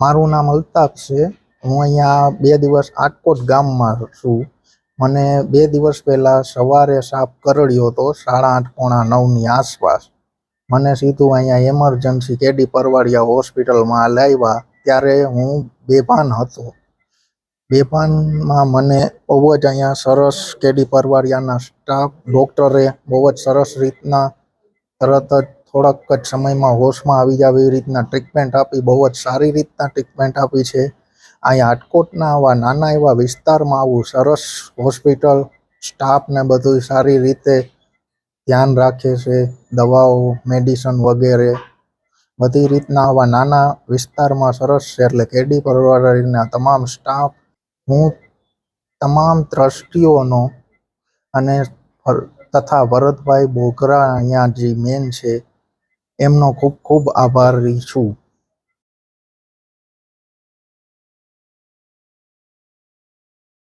મારું નામ અલ્તાફ છે. હું અહીંયા બે દિવસ આટકોટ ગામમાં છું. મને બે દિવસ પહેલાં સવારે સાપ કરડ્યો હતો, સાડા આઠ પોણા નવની આસપાસ. મને સીધું અહીંયા એમરજન્સી કેડી પરવાડિયા હોસ્પિટલમાં લાવ્યા. ત્યારે હું બેભાન હતો. બેભાનમાં મને બહુ જ અહીંયા સરસ કેડી પરવાડિયાના સ્ટાફ ડૉક્ટરે બહુ જ સરસ રીતના તરત જ થોડાક જ સમયમાં હોશમાં આવી જાવ એવી રીતના ટ્રીટમેન્ટ આપી, બહુ જ સારી રીતના ટ્રીટમેન્ટ આપી છે. અહીંયા હાટકોટના આવા નાના એવા વિસ્તારમાં આવું સરસ હોસ્પિટલ સ્ટાફને બધું સારી રીતે ધ્યાન રાખે છે, દવાઓ મેડિસન વગેરે. બધી રીતના આવા નાના વિસ્તારમાં સરસ છે, એટલે કેડી પરવારીના તમામ સ્ટાફ હું તમામ ટ્રસ્ટીઓનો અને તથા ભરતભાઈ બોગરા અહીંયા જે મેન છે એમનો ખૂબ ખૂબ આભારી છું.